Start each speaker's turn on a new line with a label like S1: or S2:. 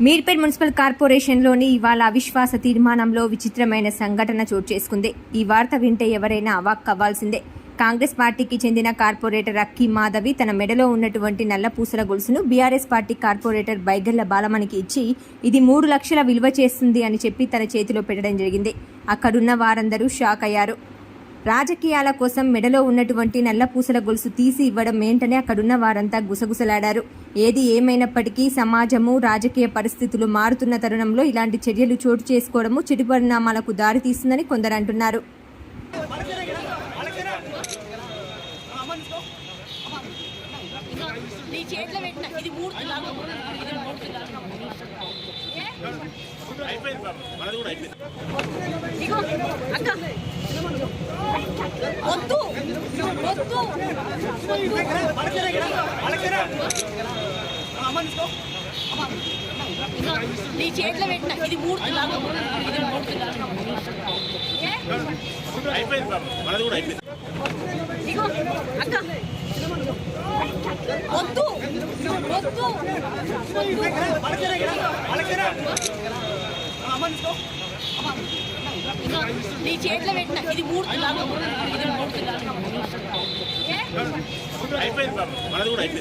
S1: Meerpet municipal కార్పొరేషన్లోని ఇవాళ అవిశ్వాస తీర్మానంలో విచిత్రమైన సంఘటన చోటు చేసుకుంది. ఈ వార్త వింటే ఎవరైనా అవాక్ అవ్వాల్సిందే. కాంగ్రెస్ పార్టీకి చెందిన కార్పొరేటర్ అక్కి మాధవి తన మెడలో ఉన్నటువంటి నల్ల పూసల గొలుసును బీఆర్ఎస్ పార్టీ కార్పొరేటర్ బైగల్ల బాలమణికి ఇచ్చి ఇది మూడు లక్షల విలువ చేస్తుంది అని చెప్పి తన చేతిలో పెట్టడం జరిగింది. అక్కడున్న వారందరూ షాక్ అయ్యారు. రాజకీయాల కోసం మెడలో ఉన్నటువంటి నల్ల పూసల గొలుసు తీసి ఇవ్వడం ఏంటని అక్కడున్న వారంతా గుసగుసలాడారు. ఏది ఏమైనప్పటికీ సమాజము రాజకీయ పరిస్థితులు మారుతున్న తరుణంలో ఇలాంటి చర్యలు చోటు చేసుకోవడము చెడు పరిణామాలకు దారితీస్తుందని కొందరు అంటున్నారు.
S2: అయిపోయింది
S3: వద్దు. వద్దు. నీ చేతిలో పెట్టిన ఇది మూడు తులాలు ఇది
S2: కూడా అయిపోయింది.
S3: ఇగో అక్క. వద్దు. వద్దు. ఇగో నీ చేతిలో పెట్టిన. ఇది మూడు తులాలు ఇది మూడు తులాలు
S2: అయిపోయింది మనది కూడా అయిపోయింది.